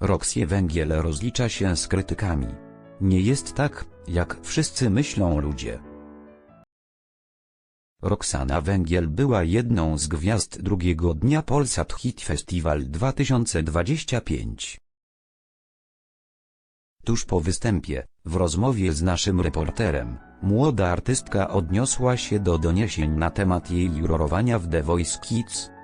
Roxie Węgiel rozlicza się z krytykami. Nie jest tak, jak wszyscy myślą ludzie. Roxana Węgiel była jedną z gwiazd drugiego dnia Polsat Hit Festival 2025. Tuż po występie, w rozmowie z naszym reporterem, młoda artystka odniosła się do doniesień na temat jej jurorowania w The Voice Kids.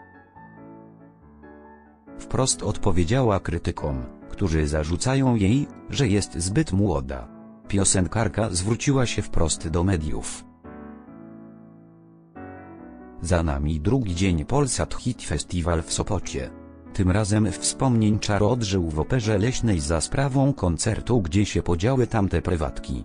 Wprost odpowiedziała krytykom, którzy zarzucają jej, że jest zbyt młoda. Piosenkarka zwróciła się wprost do mediów. Za nami drugi dzień Polsat Hit Festival w Sopocie. Tym razem wspomnień czar odżył w Operze Leśnej za sprawą koncertu gdzie się podziały tamte prywatki.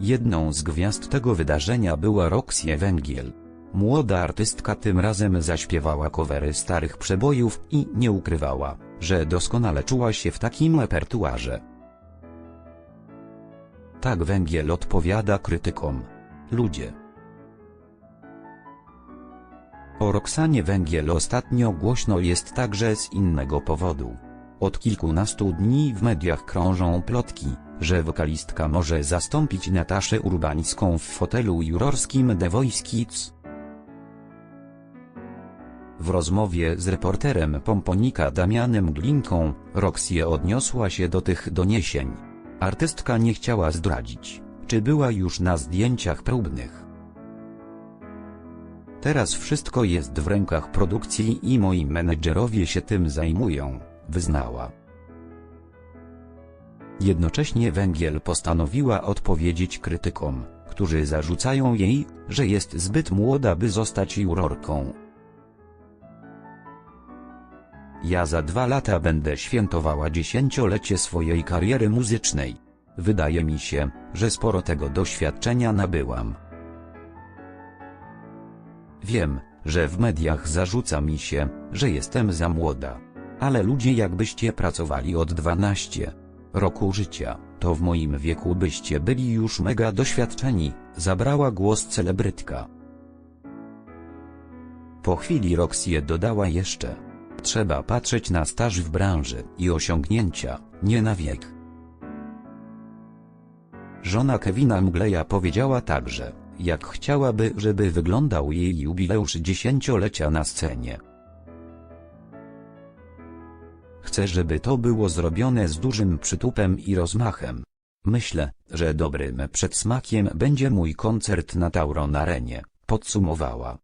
Jedną z gwiazd tego wydarzenia była Roxie Węgiel. Młoda artystka tym razem zaśpiewała covery starych przebojów i nie ukrywała, że doskonale czuła się w takim repertuarze. Tak Węgiel odpowiada krytykom. Ludzie. O Roxanie Węgiel ostatnio głośno jest także z innego powodu. Od kilkunastu dni w mediach krążą plotki, że wokalistka może zastąpić Nataszę Urbańską w fotelu jurorskim The Voice Kids. W rozmowie z reporterem Pomponika Damianem Glinką, Roxie odniosła się do tych doniesień. Artystka nie chciała zdradzić, czy była już na zdjęciach próbnych. Teraz wszystko jest w rękach produkcji i moi menedżerowie się tym zajmują, wyznała. Jednocześnie Węgiel postanowiła odpowiedzieć krytykom, którzy zarzucają jej, że jest zbyt młoda by zostać jurorką. Ja za dwa lata będę świętowała dziesięciolecie swojej kariery muzycznej. Wydaje mi się, że sporo tego doświadczenia nabyłam. Wiem, że w mediach zarzuca mi się, że jestem za młoda. Ale ludzie jakbyście pracowali od 12 roku życia, to w moim wieku byście byli już mega doświadczeni, zabrała głos celebrytka. Po chwili Roxie dodała jeszcze. Trzeba patrzeć na staż w branży i osiągnięcia, nie na wiek. Żona Kevina Mgleja powiedziała także, jak chciałaby, żeby wyglądał jej jubileusz dziesięciolecia na scenie. Chcę, żeby to było zrobione z dużym przytupem i rozmachem. Myślę, że dobrym przedsmakiem będzie mój koncert na Tauron Arenie, podsumowała.